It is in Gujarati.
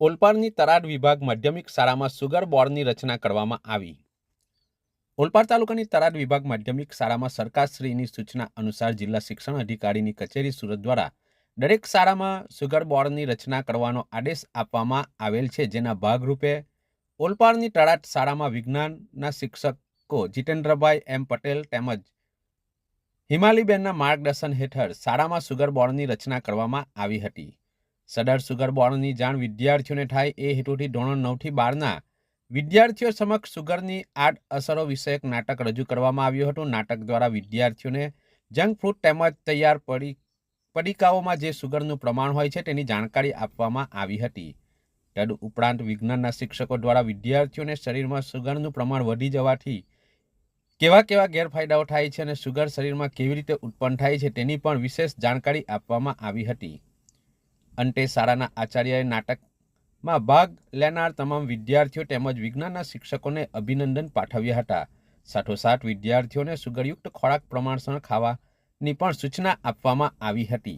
ઓલપાડની તરાડ વિભાગ માધ્યમિક શાળામાં સુગર બોર્ડની રચના કરવામાં આવી. ઓલપાડ તાલુકાની તરાડ વિભાગ માધ્યમિક શાળામાં સરકારશ્રીની સૂચના અનુસાર જિલ્લા શિક્ષણ અધિકારીની કચેરી સુરત દ્વારા દરેક શાળામાં સુગર બોર્ડની રચના કરવાનો આદેશ આપવામાં આવેલ છે, જેના ભાગરૂપે ઓલપાડની તળાટ શાળામાં વિજ્ઞાનના શિક્ષકો જીતેન્દ્રભાઈ એમ પટેલ તેમજ હિમાલીબેનના માર્ગદર્શન હેઠળ શાળામાં સુગર બોર્ડની રચના કરવામાં આવી હતી. સદર સુગર બોર્ડની જાણ વિદ્યાર્થીઓને થાય એ હેતુથી ધોરણ નવથી બારના વિદ્યાર્થીઓ સમક્ષ સુગરની આડ અસરો વિષયક નાટક રજૂ કરવામાં આવ્યું હતું. નાટક દ્વારા વિદ્યાર્થીઓને જંક ફ્રૂટ તેમજ તૈયાર પડી, પડીકાઓમાં જે સુગરનું પ્રમાણ હોય છે તેની જાણકારી આપવામાં આવી હતી. તદ ઉપરાંત વિજ્ઞાનના શિક્ષકો દ્વારા વિદ્યાર્થીઓને શરીરમાં સુગરનું પ્રમાણ વધી જવાથી કેવા કેવા ગેરફાયદાઓ થાય છે અને સુગર શરીરમાં કેવી રીતે ઉત્પન્ન થાય છે તેની પણ વિશેષ જાણકારી આપવામાં આવી હતી. અંતે શાળાના આચાર્યએ નાટકમાં ભાગ લેનાર તમામ વિદ્યાર્થીઓ તેમજ વિજ્ઞાનના શિક્ષકોને અભિનંદન પાઠવ્યા હતા. સાથોસાથ વિદ્યાર્થીઓને સુગરયુક્ત ખોરાક પ્રમાણસર ખાવાની પણ સૂચના આપવામાં આવી હતી.